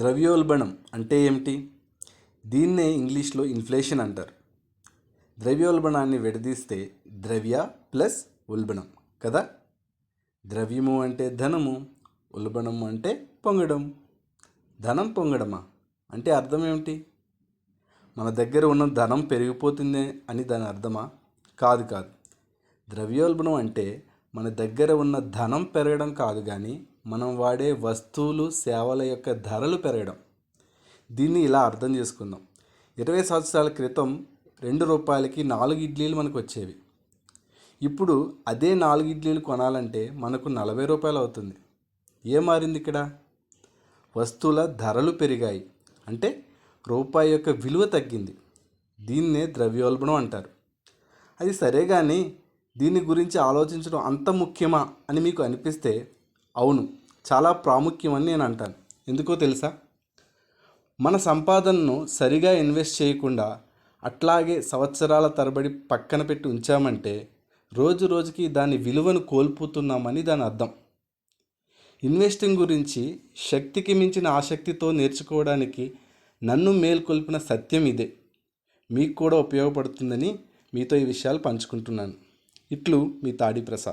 ద్రవ్యోల్బణం అంటే ఏమిటి? దీన్నే ఇంగ్లీష్లో ఇన్ఫ్లేషన్ అంటారు. ద్రవ్యోల్బణాన్ని విడదీస్తే ద్రవ్య ప్లస్ ఉల్బణం కదా? ద్రవ్యము అంటే ధనము ఉల్బణం అంటే పొంగడం. ధనం పొంగడమా? అంటే అర్థం ఏమిటి? మన దగ్గర ఉన్న ధనం పెరిగిపోతుంది అని దాని అర్థమా? కాదు కాదు. ద్రవ్యోల్బణం అంటే మన దగ్గర ఉన్న ధనం పెరగడం కాదు కానీ మనం వాడే వస్తువులు సేవల యొక్క ధరలు పెరగడం. దీన్ని ఇలా అర్థం చేసుకుందాం. ఇరవై సంవత్సరాల క్రితం రెండు రూపాయలకి నాలుగు ఇడ్లీలు మనకు వచ్చేవి. ఇప్పుడు అదే నాలుగు ఇడ్లీలు కొనాలంటే మనకు నలభై రూపాయలు అవుతుంది. ఏం మారింది ఇక్కడ? వస్తువుల ధరలు పెరిగాయి. అంటే రూపాయి యొక్క విలువ తగ్గింది. దీన్నే ద్రవ్యోల్బణం అంటారు. అది సరే కానీ దీని గురించి ఆలోచించడం అంత ముఖ్యమా అని మీకు అనిపిస్తే అవును చాలా ప్రాముఖ్యమని నేను అంటాను. ఎందుకో తెలుసా? మన సంపాదనను సరిగా ఇన్వెస్ట్ చేయకుండా అట్లాగే సంవత్సరాల తరబడి పక్కన పెట్టి ఉంచామంటే రోజు రోజుకి దాని విలువను కోల్పోతున్నామని దాని అర్థం. ఇన్వెస్టింగ్ గురించి శక్తికి మించిన ఆసక్తితో నేర్చుకోవడానికి నన్ను మేల్కొల్పిన సత్యం ఇదే. మీకు కూడా ఉపయోగపడుతుందని మీతో ఈ విషయాలు పంచుకుంటున్నాను. ఇట్లు మీ తాడి ప్రసాద్